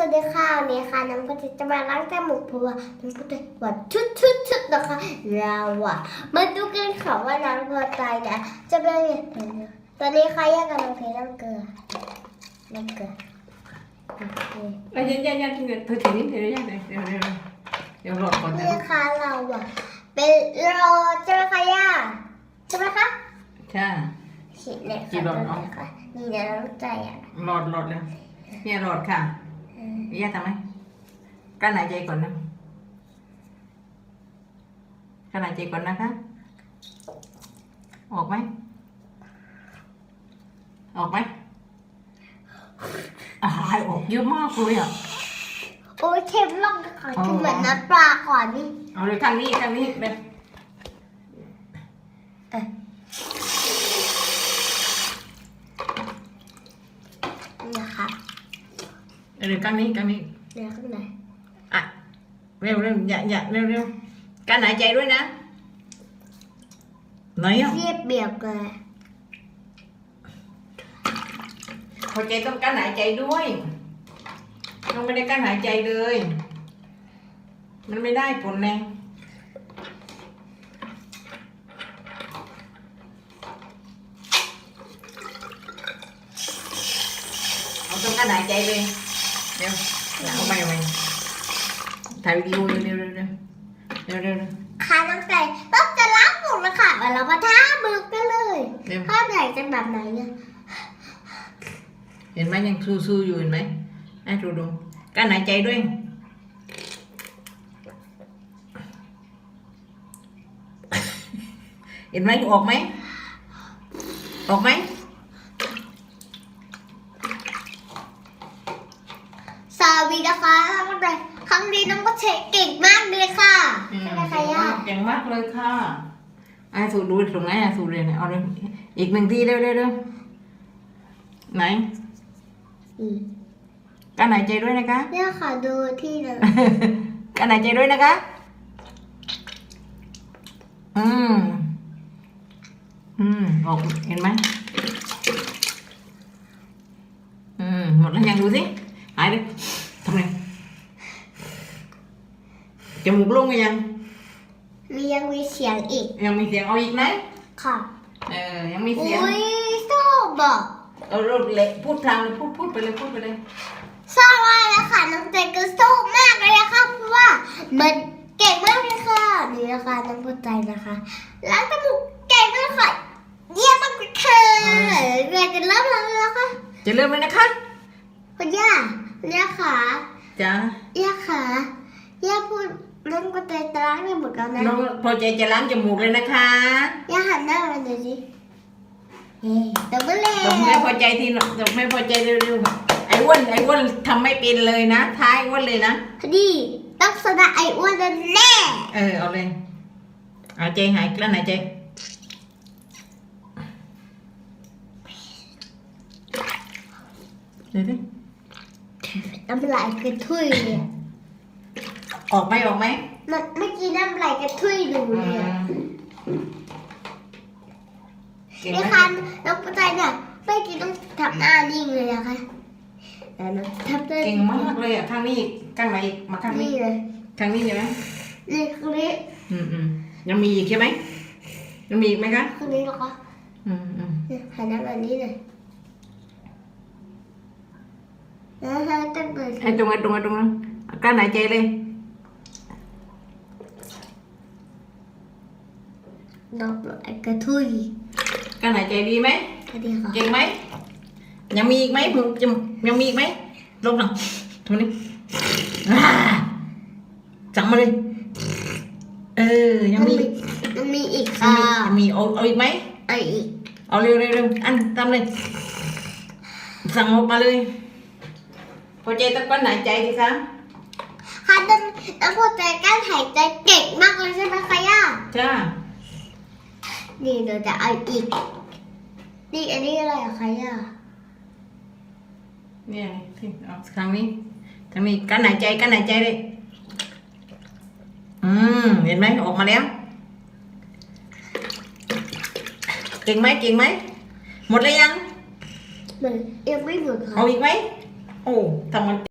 วัสดีค่ะวันนี้ค่ะน้ำก็จะมาล้างจมูกเพราะว่าน้ำก็จะหวานชุดชุดชุดนะคะเราอะมาดูกันค่ะว่าน้ำพอใจนะจะเป็นยังไงตอนนี้ค่ะแยกกำลังเทน้ำเกลือน้ำเกลือโอเคเอ้ยยันยันยันเธอถือนี่เธอยันเลยเดี๋ยวเดี๋ยวเดี๋ยวรอก่อนนะนี่ค่ะเราอะเป็นโรใช่ไหมคะย่าใช่ไหมคะใช่ขีดเลยกี่ค่ะโรเอาตัวนี้ค่ะนี่นะน้ำใจอะรอดรอดเลยเนี่ยรอดค่ะอืม ย่าทำไหมกั้นหายใจก่อนนะกั้นหายใจก่อนนะคะ ออกไหม ออกไหมอ่ายออกเยอะมากเลยอะ โอ้ยเค็มลงค่ะอ๋อคือเหมือนน้ำปลาก่อนนี่ เอาเลยข้างนี้ข้างนี้เลยนี่นะคะ เอาเลยข้างนี้ข้างนี้เนื้อข้างในอะเร็วเร็วอย่าอย่าเร็วเร็วการหายใจด้วยนะไหนอะเรียบเบียบเลยหัวใจต้องการหายใจด้วยต้องไม่ได้การหายใจเลย มันไม่ได้ผลแรงเอาต้องการหายใจเลย เร็วเอาไปเอาไปถ่ายวิดีโอเร็วเร็วเร็วเร็วเร็วเร็วเร็วค่ะน้องไก่ต้องจะล้างหมดแล้วค่ะเรามาท้ามือกันเลยเร็วข้าวไหนจะแบบไหนเนี่ยเห็นไหมยังสู้ๆอยู่เห็นไหมให้ดูดูการหายใจด้วย เห็นไหมออกไหม ออกไหม สา วีนะคะน้องไก่ครั้งนี้น้องก็เช็คเก่งมากเลยค่ะอืมใช่ไหมคะย่าเก่งมากเลยค่ะไอ้สูดดูตรงไหนอะสูดเลยเนี่ยเอาเลยอีกหนึ่งทีเร็วเร็วเร็วไหนอืมการหายใจด้วยนะคะเนี่ยค่ะดูที่เลยการหายใจด้วยนะคะ อืม อืมออกเห็นไหมอืม หมดแล้วยังดูสิหายเลย ทำไงจมูกโล่งไหมยัง มียังมีเสียงอีก ยังมีเสียงเอาอีกไหมค่ะ เออ ยังมีเสียงอุ้ยชอบอะเออเราเละพูดทางเลยพูดพูดไปเลยพูดไปเลยชอบมากเลยค่ะน้องใจก็สู้มากเลยนะคะเพราะว่ามันเก่งมากเลยค่ะนี่นะคะน้องพอใจนะคะล้างจมูกเก่งมากค่ะเยี่ยมมากเลยค่ะเรียนจะเริ่มแล้วนะคะจะเริ่มเลยนะคะคุณย่าคุณ ย่าขาจ้าย่าขาย่าพูดน้องพอใจจะล้างจมูกแล้วนะน้องพอใจจะล้างจมูกเลยนะคะย่าหันหน้ามาหน่อยสิเฮ้ยตบมือเลยตบไม่พอใจทีหน่อยตบไม่พอใจเร็วๆไอ้อ้วนไอ้อ้วนทำไม่เป็นเลยนะท้ายอ้วนเลยนะพอดีต้องสนะไอ้อ้วนแน่เออเอาเลยหายใจหายกลั้นหายใจเดี๋ยวดิ น้ำลายกระทุยเลยออกไหมออกไหมมันเมื่อกี้น้ำลายกระทุยดูอืเลยอะมเก่งนี่ไหมค่ะน้องปใจเนี่ยเมื่อกี้ต้องทำหน้านิ่งเลยนะคะแต่น้องทำได้เก่งมากเลยอะข้างนี้อีกข้างไหนอีกมาข้างนี้นี่เลยข้างนี้ใช่ไหมนี่ครั้งนี้อืมอืมยังมีอีกใช่ไหมยังมีอีกไหมคะครั้งนี้เหรอคะอืมอืมเนี่ยหันหน้าแบบนี้เลย นะคะตั้งแต่ให้ตรงนั้นตรงนั้นตรงนั้นกลั้นหายใจเลยน้ำลายกระทุยกลั้นหายใจดีไห อีกไหมผมจะยังมีอีกไหมลงหน่อยตรงนี้อ่าจังมาเลยเออยังมีมันมีอีกยังค่ะมียังมีเอาเอาอีกไหมไออีกเอาเร็วเร็วเร็วอันทำเลยสั่งออกมาเลยพอใจตะก้อนหายใจสิคะค่ะน้องน้องปใจการหายใจเก่งมากเลยใช่ไหมคะย่าจ้านี่เดี๋ยวจะเอาอีก นี่อันนี้อะไรอะคะย่าเนี่ยที่เอาครั้งนี้ครั้งนี้กั้นหายใจกั้นหายใจเลยอืมเห็นไหมออกมาแล้วเก่งไหมเก่งไหมหมดเลยยังมันยังไม่หมดค่ะเอาอีกไหม โอ้ทำมัน